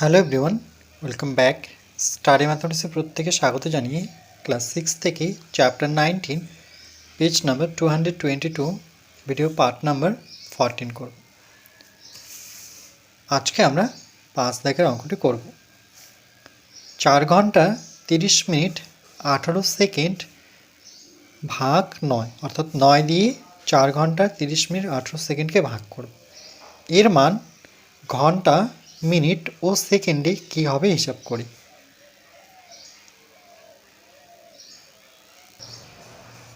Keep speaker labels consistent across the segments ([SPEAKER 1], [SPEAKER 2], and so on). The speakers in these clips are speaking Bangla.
[SPEAKER 1] Hello everyone welcome back study ম্যাথমেটিক্সে প্রত্যেকে স্বাগত জানিয়ে ক্লাস সিক্স থেকে chapter nineteen page number two hundred twenty two video part number fourteen করব। আজকে আমরা পাঁচ দাগের অঙ্কটি করব। চার ঘণ্টা তিরিশ মিনিট আঠারো সেকেন্ড ভাগ নয়, অর্থাৎ নয় দিয়ে চার ঘণ্টা তিরিশ মিনিট আঠারো সেকেন্ডকে ভাগ করব। এর মান ঘণ্টা মিনিট ও সেকেন্ডে কী হবে হিসাব করি।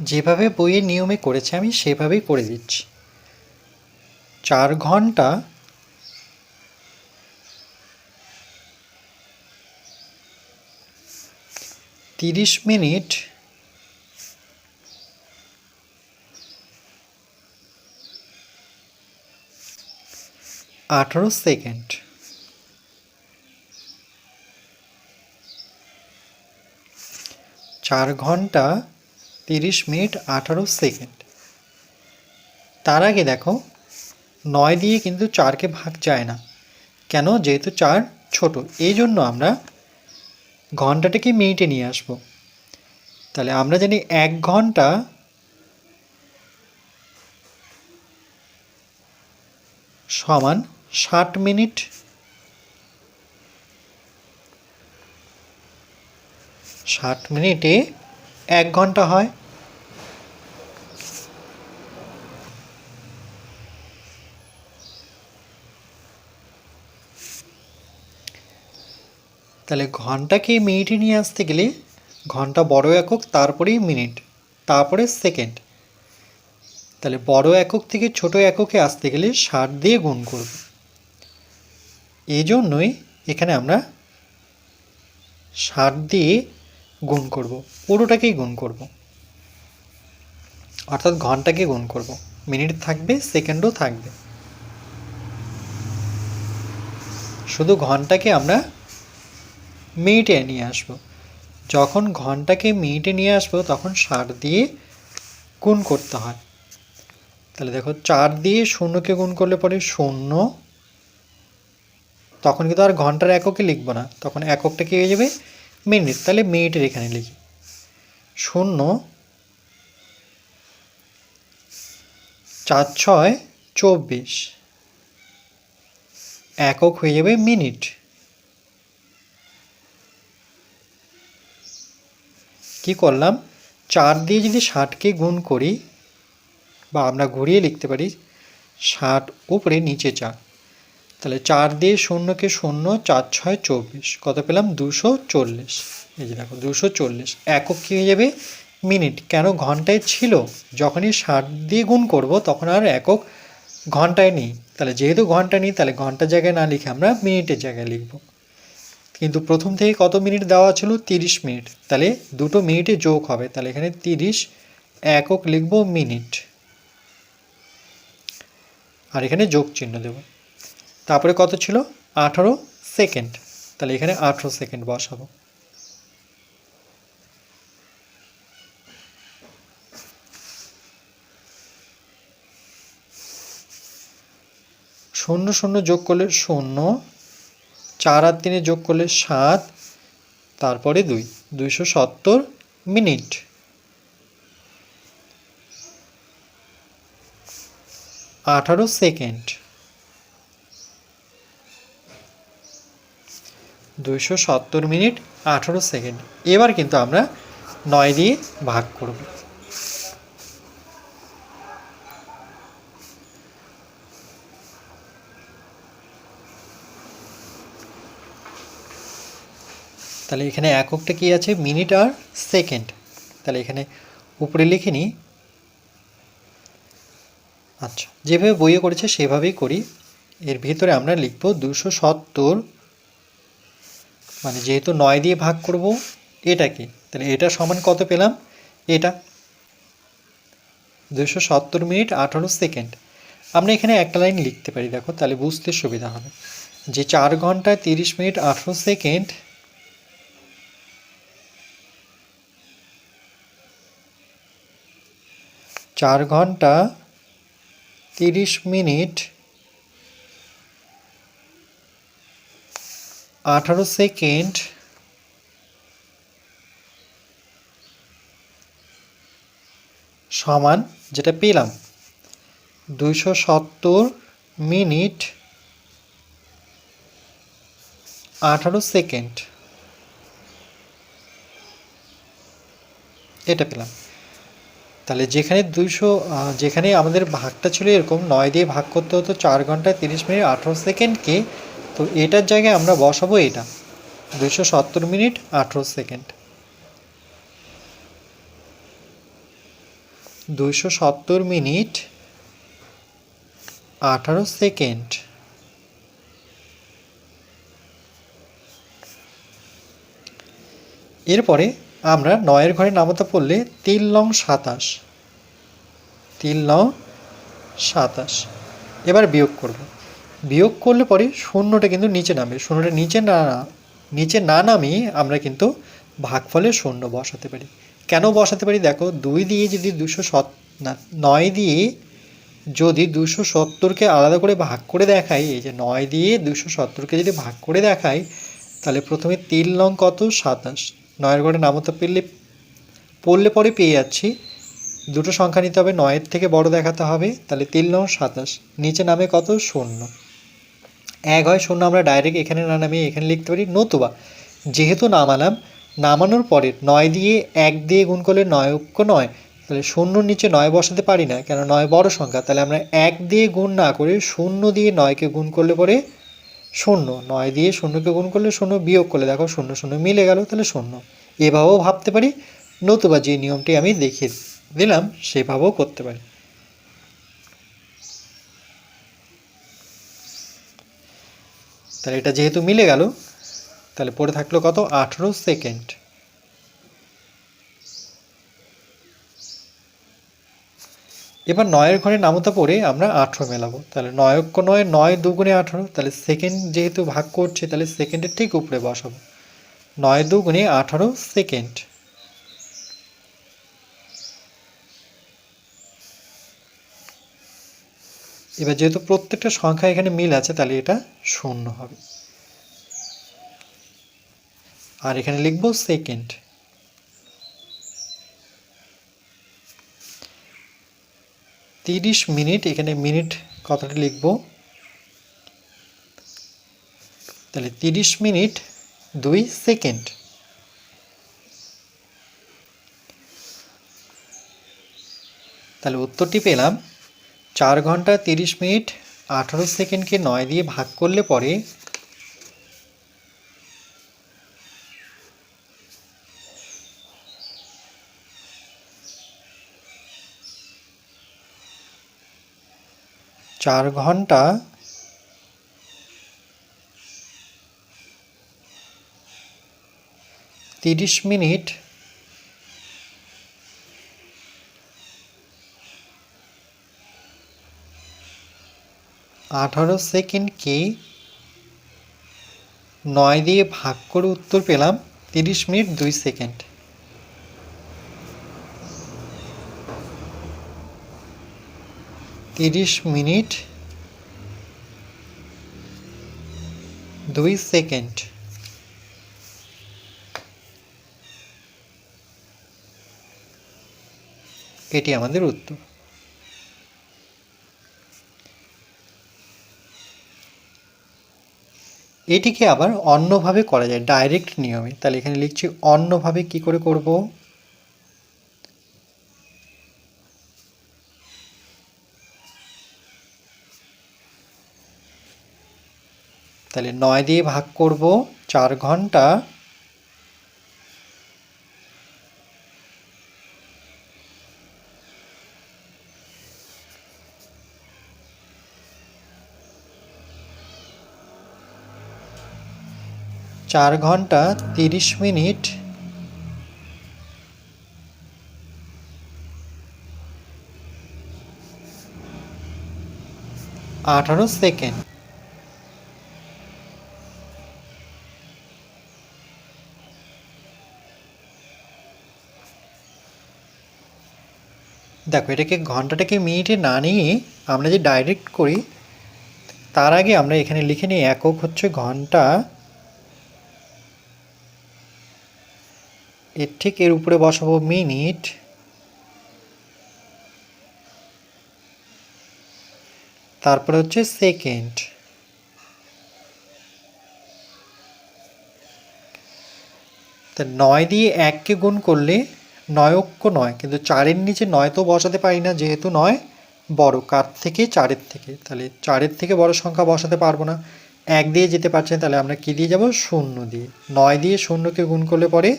[SPEAKER 1] যেভাবে বইয়ের নিয়মে করেছে আমি সেভাবেই করে দিচ্ছি। চার ঘণ্টা তিরিশ মিনিট আঠারো সেকেন্ড। চার ঘণ্টা তিরিশ মিনিট আঠারো সেকেন্ড। তার আগে দেখো, নয় দিয়ে কিন্তু চারকে ভাগ যায় না। কেন? যেহেতু চার ছোট, এই জন্য আমরা ঘন্টাটাকে মিনিটে নিয়ে আসব। তাহলে আমরা জানি এক ঘণ্টা সমান ষাট মিনিট ষাট মিনিটে এক ঘণ্টা হয়। তাহলে ঘন্টাকে মিনিটে নিয়ে আসতে গেলে ঘণ্টা বড় একক তারপরেই মিনিট, তারপরে সেকেন্ড। তাহলে বড় একক থেকে ছোট এককে আসতে গেলে ষাট দিয়ে গুণ করব। এই জন্যই এখানে আমরা ষাট দিয়ে গুণ করব। পুরোটাকেই গুণ করব। অর্থাৎ ঘন্টাকে গুণ করব। মিনিট থাকবে, সেকেন্ডও থাকবে। শুধু ঘন্টাকে আমরা মিনিটে নিয়ে আসব। যখন ঘন্টাকে মিনিটে নিয়ে আসব, তখন ষাট দিয়ে গুণ করতে হয়। তাহলে দেখো, চার দিয়ে শূন্যকে গুণ করলে পরে শূন্য। তখন কিন্তু আর ঘণ্টার এককে লিখব না। তখন এককটা কি হয়ে যাবে? মিনিট, তাহলে মিনিটের এখানে লিখি। শূন্য চার ছয় চব্বিশ। একক হয়ে যাবে মিনিট। কি করলাম? চার দিয়ে যদি ষাটকে গুণ করি, বা আমরা ঘুরিয়ে লিখতে পারি, ষাট উপরে নিচে চার। তাহলে চার দিয়ে শূন্যকে শূন্য, চার, ছয়, চব্বিশ। কত পেলাম? দুশো চল্লিশ। এই যে দেখো, দুশো চল্লিশ। একক কী হয়ে যাবে? মিনিট। কেন ঘন্টায় ছিল? যখনই ষাট দিয়ে গুণ করব, তখন আর একক ঘন্টায় নেই। তাহলে যেহেতু ঘণ্টা নেই, তাহলে ঘণ্টার জায়গায় না লিখে আমরা মিনিটের জায়গায় লিখব। কিন্তু প্রথম থেকে কত মিনিট দেওয়া ছিল? তিরিশ মিনিট। তাহলে দুটো মিনিটে যোগ হবে। তাহলে এখানে তিরিশ, একক লিখব মিনিট। আর এখানে যোগ চিহ্ন দেব। তারপরে কত ছিল? আঠারো সেকেন্ড। তাহলে এখানে আঠারো সেকেন্ড বসাবো। শূন্য শূন্য যোগ করলে শূন্য, চার আর তিনে যোগ করলে সাত, তারপরে দুই, দুইশো সত্তর মিনিট। আঠারো সেকেন্ড। দুইশো সত্তর মিনিট আঠারো সেকেন্ড। এবার কিন্তু আমরা নয় দিয়ে ভাগ করব। তাহলে এখানে এককটা কি আছে? মিনিট আর সেকেন্ড। তাহলে এখানে উপরে লিখে নিই। আচ্ছা যেভাবে বইয়ে করেছে সেভাবেই করি। এর ভিতরে আমরা লিখব দুশো সত্তর মানে যেহেতু নয় দিয়ে ভাগ করব, এটাকে, তাহলে এটা সমান কত পেলাম? এটা। দুশো সত্তর মিনিট আঠারো সেকেন্ড। আমরা এখানে একটা লাইন লিখতে পারি, দেখো, তাহলে বুঝতে সুবিধা হবে। যে চার ঘণ্টা তিরিশ মিনিট আঠারো সেকেন্ড, চার ঘণ্টা তিরিশ মিনিট আঠারো সেকেন্ড। সমান যেটা পেলাম, দুইশো সত্তর মিনিট আঠারো সেকেন্ড। এটা পেলাম। তাহলে যেখানে দুইশো যেখানে আমাদের ভাগটা ছিল এরকম নয় দিয়ে ভাগ করতে হতো চার ঘন্টায় তিরিশ মিনিট আঠারো সেকেন্ডকে তো এটার জায়গায় আমরা বসাবো এটা। দুইশো সত্তর মিনিট, আঠারো সেকেন্ড। দুইশো সত্তর মিনিট, আঠারো সেকেন্ড। এরপরে আমরা নয়ের ঘরে নামতা পড়লে তিন লং সাতাশ। তিন লং সাতাশ। এবার বিয়োগ করব। বিয়োগ করলে পরে শূন্যটা কিন্তু নিচে নামে শূন্যটা নিচে না নিচে না নামিয়ে আমরা কিন্তু ভাগফলে শূন্য বসাতে পারি। কেন বসাতে পারি? দেখো, দুই দিয়ে যদি দুশো সত না, নয় দিয়ে যদি দুশো সত্তরকে আলাদা করে ভাগ করে দেখাই, এই যে নয় দিয়ে দুশো সত্তরকে যদি ভাগ করে দেখাই, তাহলে প্রথমে তিন লং কত? সাতাশ। নয়ের ঘরে নামতা পেলে, পড়লে পরে পেয়ে যাচ্ছি। দুটো সংখ্যা নিতে হবে, নয়ের থেকে বড় দেখাতে হবে, তাহলে তিন লং সাতাশ। নিচে নামে কত? শূন্য। এক হয়, শূন্য আমরা ডাইরেক্ট এখানে না নামিয়ে এখানে লিখতে পারি নতুবা। যেহেতু নামালাম, নামানোর পরে নয় দিয়ে এক দিয়ে গুণ করলে নয় অক্ষ নয়, তাহলে শূন্যর নিচে নয় বসাতে পারি না, কেন নয় বড় সংখ্যা, তাহলে আমরা এক দিয়ে গুণ না করে শূন্য দিয়ে নয়কে গুণ করলে পরে শূন্য, নয় দিয়ে শূন্যকে গুণ করলে শূন্য, বিয়োগ করলে দেখো শূন্য শূন্য মিলে গেল, তাহলে শূন্য। এভাবেও ভাবতে পারি, নতুবা যে নিয়মটি আমি দেখিয়ে দিলাম, সেভাবেও করতে পারি। তাহলে এটা যেহেতু মিলে গেল, তাহলে পড়ে থাকল কত? আঠেরো সেকেন্ড। এবার নয়ের ঘরে নামতা পড়ে আমরা আঠেরো মেলাবো। তাহলে নয়ক্য নয় নয় দুগুণে আঠেরো, তাহলে সেকেন্ড যেহেতু ভাগ করছে, তাহলে সেকেন্ডের ঠিক উপরে বসাবো। নয় দুগুণে আঠারো সেকেন্ড। এবার যেহেতু প্রত্যেকটা সংখ্যা এখানে মিল আছে, তাহলে এটা শূন্য হবে। আর এখানে লিখব সেকেন্ড তিরিশ মিনিট, এখানে মিনিট কথাটা লিখব। তাহলে তিরিশ মিনিট, দুই সেকেন্ড তাহলে উত্তরটি পেলাম। চার ঘণ্টা তিরিশ মিনিট, আঠারো সেকেন্ডকে নয় দিয়ে ভাগ করলে পরে চার ঘণ্টা তিরিশ মিনিট আঠারো সেকেন্ডকে নয় দিয়ে ভাগ করে উত্তর পেলাম, তিরিশ মিনিট দুই সেকেন্ড। তিরিশ মিনিট দুই সেকেন্ড। এটি আমাদের উত্তর। এটিকে আবার অন্যভাবে করা যায় ডাইরেক্ট নিয়মে। তাহলে এখানে লিখছি, অন্যভাবে কি করে করব? তাহলে নয় দিয়ে ভাগ করব, চার ঘণ্টা চার ঘণ্টা তিরিশ মিনিট। আঠারো সেকেন্ড। দেখো, এটাকে ঘন্টাটাকে মিনিটে না নিয়ে আমরা যে ডাইরেক্ট করি, তার আগে আমরা এখানে লিখে নিই একক হচ্ছে ঘণ্টা এর ঠিক এর উপরে বসাবো মিনিট। তারপরে হচ্ছে সেকেন্ড। তা নয় দিয়ে এককে গুণ করলে নয়ক্য নয়, কিন্তু চারের নিচে নয় তো বসাতে পারি না, যেহেতু নয় বড়। কার থেকে? চারের থেকে। তাহলে চারের থেকে বড় সংখ্যা বসাতে পারব না। এক দিয়ে যেতে পারছে তাহলে আমরা কী দিয়ে যাব? শূন্য দিয়ে। নয় দিয়ে শূন্যকে গুণ করলে পরে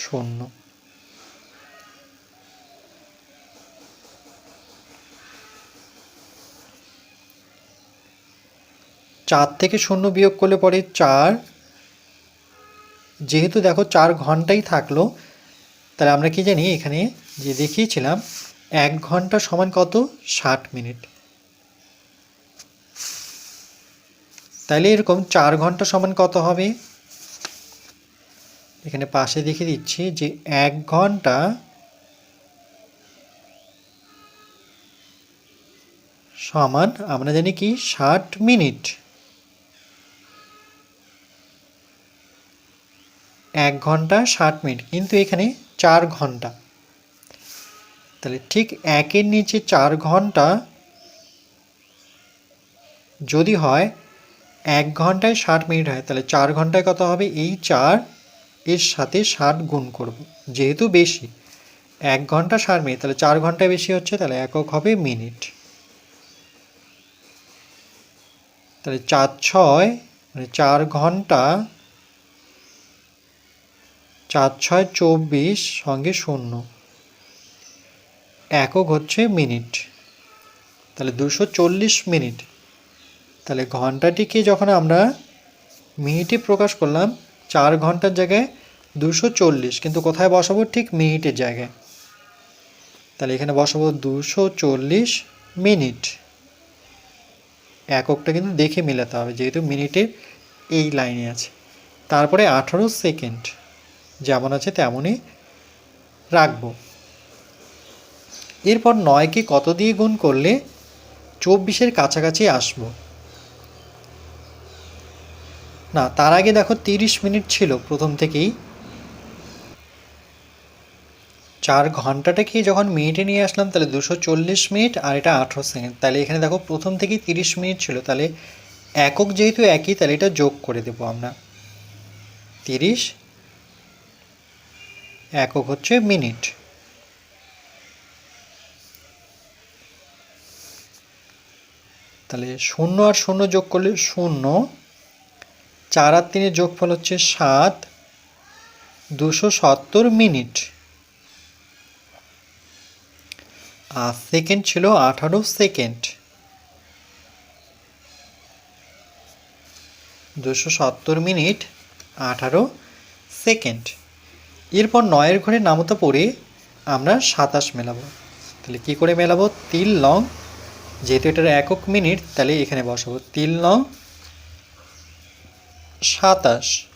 [SPEAKER 1] শূন্য। চার থেকে শূন্য বিয়োগ করলে পরে চার। যেহেতু দেখো চার ঘন্টাই থাকল, তাহলে আমরা কি জানি এখানে যে দেখিয়েছিলাম এক ঘণ্টা সমান কত? ষাট মিনিট। তাহলে এরকম চার ঘণ্টা সমান কত হবে? এখানে পাশে দেখে দিচ্ছি যে এক ঘণ্টা সমান, আমরা জানি কি, ষাট মিনিট। এক ঘণ্টা ষাট মিনিট, কিন্তু এখানে চার ঘণ্টা। তাহলে ঠিক একের নিচে চার ঘণ্টা যদি হয়, এক ঘন্টায় ষাট মিনিট হয়, তাহলে চার ঘন্টায় কত হবে? এই চার এর সাথে ষাট গুণ করব। যেহেতু বেশি, এক ঘণ্টা ষাট মিনিট তাহলে চার ঘন্টায় বেশি হচ্ছে, তাহলে একক হবে মিনিট। তাহলে চার ছয় মানে চার ঘণ্টা, চার ছয় চব্বিশ সঙ্গে শূন্য। একক হচ্ছে মিনিট। তাহলে দুশো চল্লিশ মিনিট। তাহলে ঘন্টাটিকে যখন আমরা মিনিটে প্রকাশ করলাম চার ঘণ্টার জায়গায় দুশো চল্লিশ, কিন্তু কোথায় বসাবো? ঠিক মিনিটের জায়গায়। তাহলে এখানে বসাবো দুশো চল্লিশ মিনিট। এককটা কিন্তু দেখে মেলাতে হবে, যেহেতু মিনিটের এই লাইনে আছে। তারপরে আঠারো সেকেন্ড, যেমন আছে তেমনই রাখব। এরপর নয়কে কত দিয়ে গুণ করলে চব্বিশের কাছাকাছি আসব? না, তার আগে দেখো তিরিশ মিনিট ছিল প্রথম থেকেই। চার ঘন্টাটাকে যখন মিনিটে নিয়ে আসলাম, তাহলে দুশো চল্লিশ মিনিট আর এটা আঠেরো সেকেন্ড। তাহলে এখানে দেখো প্রথম থেকেই তিরিশ মিনিট ছিল, তাহলে একক যেহেতু একই, তাহলে এটা যোগ করে দেবো আমরা। তিরিশ একক হচ্ছে মিনিট। তাহলে শূন্য আর শূন্য যোগ করলে শূন্য। চার আর তিনের যোগফল হচ্ছে সাত, দুশো সত্তর মিনিট। আর সেকেন্ড ছিল আঠারো সেকেন্ড। দুশো সত্তর মিনিট, আঠারো সেকেন্ড। এরপর নয়ের ঘরে নামতা পড়ে আমরা সাতাশ মেলাবো। তাহলে কি করে মেলাবো? তিল লং, যেহেতু এটার একক মিনিট, তাহলে এখানে বসাবো। তিল লং সাতাশ।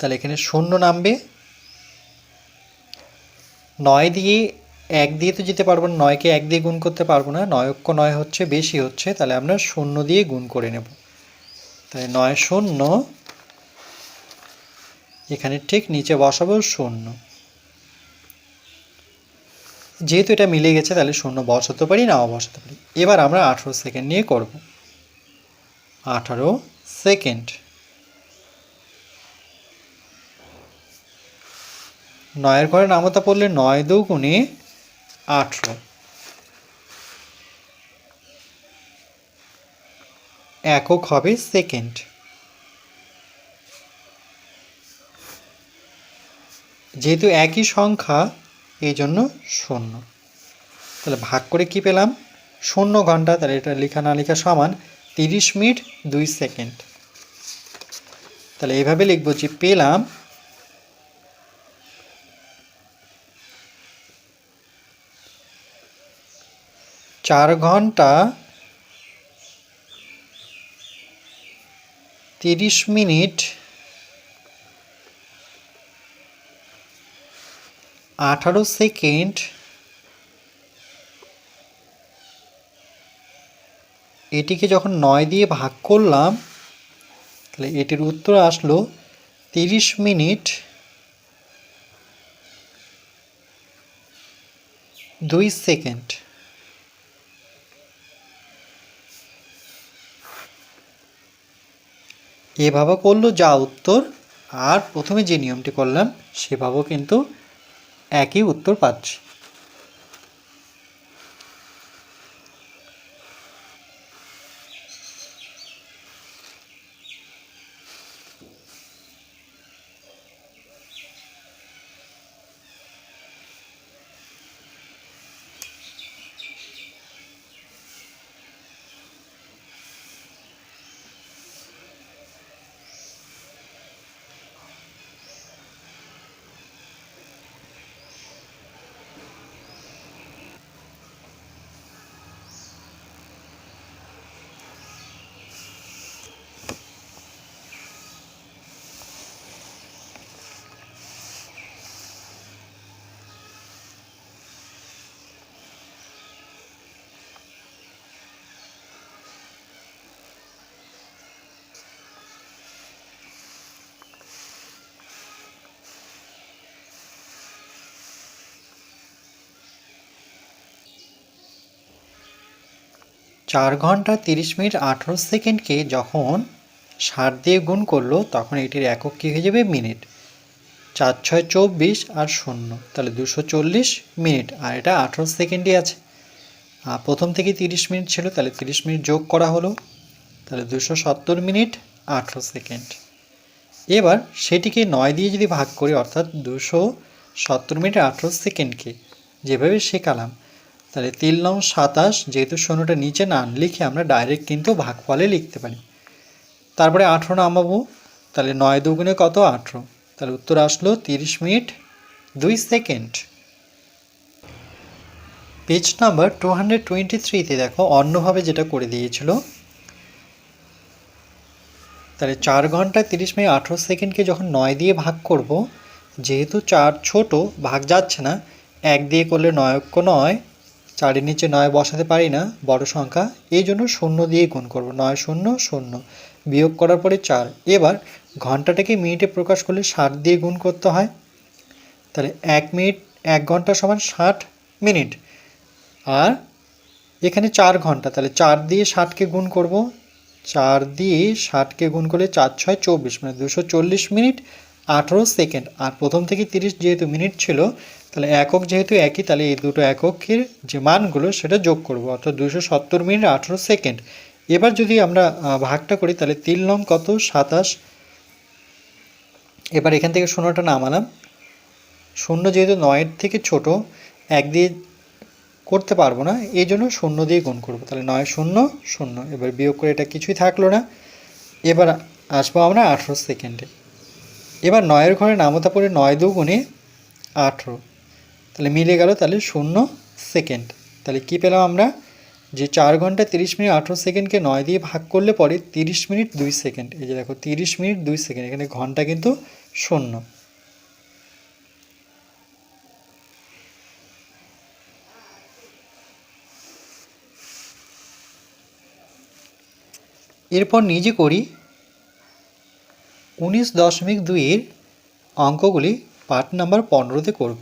[SPEAKER 1] তাহলে এখানে শূন্য নামবে। নয় দিয়ে এক দিয়ে তো যেতে পারব না, নয়কে এক দিয়ে গুণ করতে পারব না নয়ক্য নয় হচ্ছে, বেশি হচ্ছে, তাহলে আমরা শূন্য দিয়ে গুণ করে নেব। তাহলে নয় শূন্য। এখানে ঠিক নিচে বসাবো শূন্য। যেহেতু এটা মিলে গেছে, তাহলে শূন্য বসাতে পারি, নাও বসাতে পারি। এবার আমরা আঠারো সেকেন্ড নিয়ে করব। আঠারো সেকেন্ড নয়ের ঘরে নামতা পড়লে নয় দু গুণে আঠেরো। একক হবে সেকেন্ড যেহেতু একই সংখ্যা এই জন্য শূন্য। তাহলে ভাগ করে কি পেলাম? শূন্য ঘণ্টা, তাহলে এটা লেখা না লেখা সমান তিরিশ মিনিট দুই সেকেন্ড। তাহলে এইভাবে লিখব যে পেলাম চার ঘণ্টা তিরিশ মিনিট আঠারো সেকেন্ড। এটিকে যখন নয় দিয়ে ভাগ করলাম, তাহলে এটির উত্তর আসলো তিরিশ মিনিট। দুই সেকেন্ড। এভাবে করল যা উত্তর। আর প্রথমে যে নিয়মটি করলাম, সেভাবেও কিন্তু একই উত্তর পাচ্ছি। চার ঘণ্টা তিরিশ মিনিট আঠেরো সেকেন্ডকে যখন ষাট দিয়ে গুণ করল, তখন এটির একক কী হয়ে যাবে? মিনিট। চার ছয় চব্বিশ আর শূন্য। তাহলে দুশো চল্লিশ মিনিট, আর এটা আঠেরো সেকেন্ডই আছে। আর প্রথম থেকে তিরিশ মিনিট ছিল, তাহলে তিরিশ মিনিট যোগ করা হলো। তাহলে দুশো সত্তর মিনিট আঠেরো সেকেন্ড। এবার সেটিকে নয় দিয়ে যদি ভাগ করি, অর্থাৎ দুশো সত্তর মিনিট আঠেরো সেকেন্ডকে যেভাবে শেখালাম তাহলে তিন নং সাতাশ, যেহেতু শূন্যটা নিচে না, লিখে আমরা ডাইরেক্ট কিন্তু ভাগ ভাগফলে লিখতে পারি। তারপরে আঠেরো নামাবো, তাহলে নয় দুগুণে কত? আঠেরো। তাহলে উত্তর আসলো তিরিশ মিনিট, দুই second. Page number two hundred twenty থ্রিতে দেখো, অন্যভাবে যেটা করে দিয়েছিল। তাহলে চার ঘন্টায় তিরিশ মিনিট, আঠেরো সেকেন্ডকে যখন নয় দিয়ে ভাগ করব, যেহেতু চার ছোট, ভাগ যাচ্ছে না, এক দিয়ে করলে নয়ক্য নয় চারের নিচে নয় বসাতে পারি না, বড় সংখ্যা। এই জন্য শূন্য দিয়ে গুণ করব। নয় শূন্য শূন্য। বিয়োগ করার পরে চার। এবার ঘন্টাটাকে মিনিটে প্রকাশ করলে ষাট দিয়ে গুণ করতে হয়। তাহলে এক মিনিট, এক ঘণ্টা সমান ষাট মিনিট। আর এখানে চার ঘণ্টা। তাহলে চার দিয়ে ষাটকে গুণ করব। চার দিয়ে ষাটকে গুণ করলে চার ছয় চব্বিশ মানে দুশো চল্লিশ মিনিট আঠেরো সেকেন্ড। আর প্রথম থেকে তিরিশ যেহেতু মিনিট ছিল তাহলে একক যেহেতু একই, তাহলে এই দুটো এককের যে মানগুলো সেটা যোগ করব, অর্থাৎ দুশো সত্তর মিনিট আঠেরো সেকেন্ড। এবার যদি আমরা ভাগটা করি, তাহলে তিন নং কত? সাতাশ। এবার এখান থেকে শূন্যটা নামালাম। শূন্য যেহেতু নয়ের থেকে ছোট, এক দিয়ে করতে পারব না, এই জন্য শূন্য দিয়ে গুণ করব। তাহলে নয় শূন্য শূন্য। এবার বিয়োগ করে এটা কিছুই থাকল না। এবার আসব আমরা আঠেরো সেকেন্ডে। এবার নয়ের ঘরে নামতা পড়ে নয় দু গুণে আঠেরো। তাহলে মিলে গেল তাহলে শূন্য সেকেন্ড। তাহলে কি পেলাম আমরা? যে চার ঘণ্টা তিরিশ মিনিট আঠেরো সেকেন্ডকে নয় দিয়ে ভাগ করলে পরে তিরিশ মিনিট দুই সেকেন্ড। এই যে দেখো, তিরিশ মিনিট দুই সেকেন্ড, এখানে ঘণ্টা কিন্তু শূন্য। এরপর নিজে করি উনিশ দশমিক দুইয়ের অঙ্কগুলি পার্ট নাম্বার পনেরোতে করব।